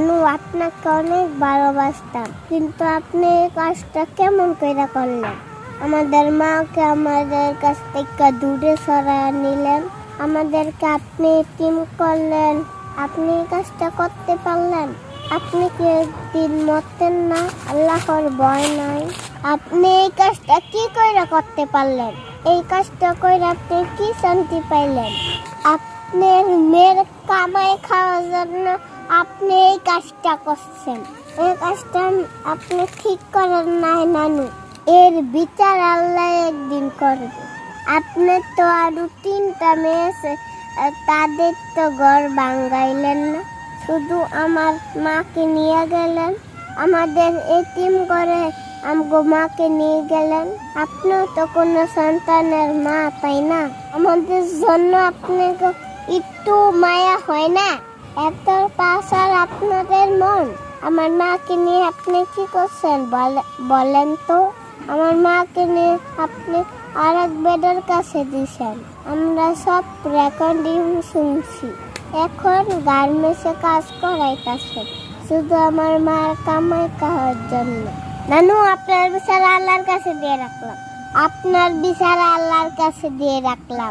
নানু আপনাকে অনেক ভালোবাসতাম, কিন্তু আপনি এই কাজটা কেমন করে করলেন? আমাদের মাকে আমাদের কাছ থেকে দূরে সরায় নিলেন। আমাদেরকে আপনি টিম করলেন। আপনি এই কাজটা করতে পারলেন। আপনি কি একদিন মরতেন না? আল্লাহর ভয় নাই। আপনি এই কাজটা কি করে করতে পারলেন? এই কাজটা করে আপনি কি শান্তি পাইলেন? আপনার মেয়ের কামাই খাওয়ার জন্য আপনি এই কাজটা করছেন। এই কাজটা আপনি ঠিক করেন নাই নানু। এর বিচার আল্লাহ একদিন করবে। আপনার তো আরও তিনটা মেয়ে তাদের তো ঘর ভাঙ্গাইলেন না। শুধু আমার মাকে নিয়ে গেলেন। আমাদের এতিম করে আমগো মাকে নিয়ে গেলেন। আপনিও তো কোনো সন্তানের মা, তাই না? আমাদের জন্য আপনাকে একটু মায়া হয় না? এত পাশার আপনাদের মন। আমার মাকে নিয়ে আপনি কি করছেন বলে- বলেন তো? আমার মাকে নিয়ে আপনি আরেক বেডের কাছে দিছেন। আমরা সব রেকর্ডিং শুনছি। এখন গার্মেন্টসে কাজ করাইতেছেন। শুধু আমার মার কামাই খাওয়ার জন্য। নানু, আপনার বিচার আল্লাহর কাছে দিয়ে রাখলাম। আপনার বিচার আল্লাহর কাছে দিয়ে রাখলাম।